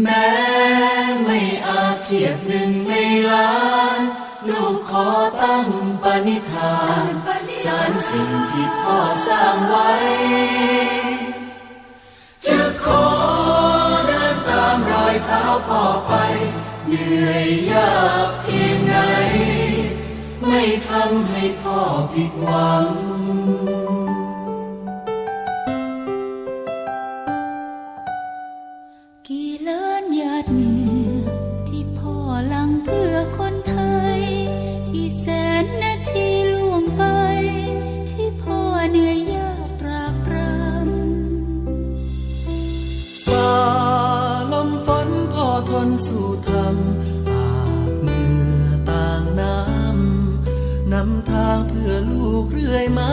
แม้ไม่อาเทียบหนึ่งในล้าน ลูกขอตั้งปณิธานสารสิ่งที่พ่อสร้างไว้ จะขอเดินตามรอยเท้าพ่อไป เหนื่อยยากเพียงไหนไม่ทำให้พ่อผิดหวังำทางเพื่อลูกเรื่อยมา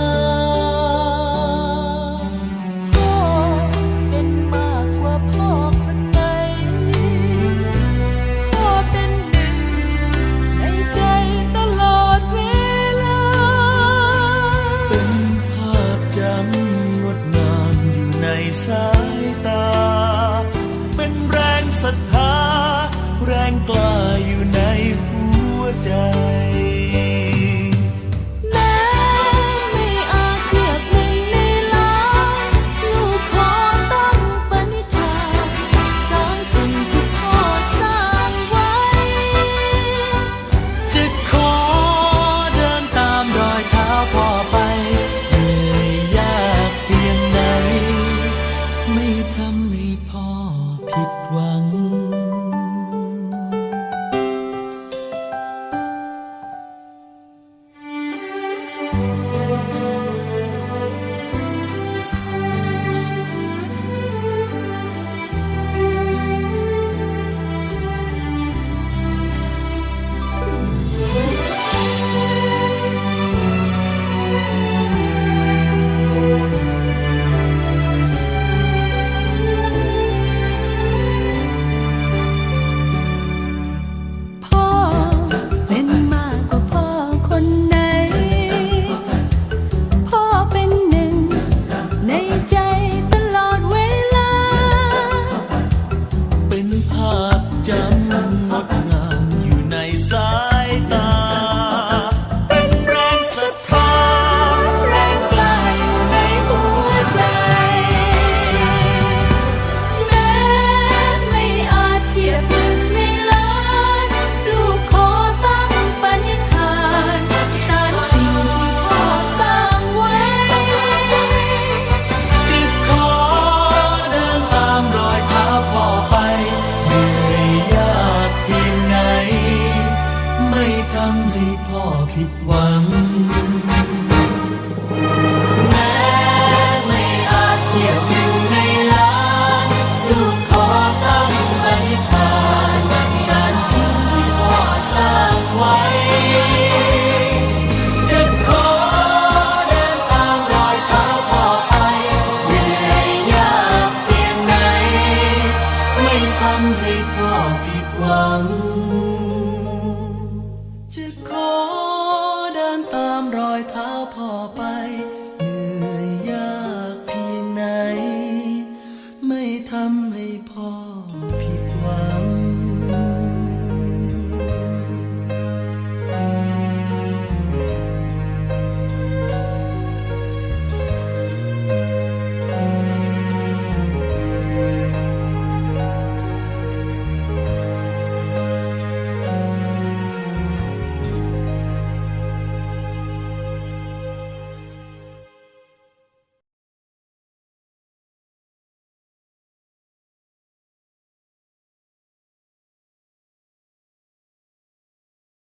พ่อ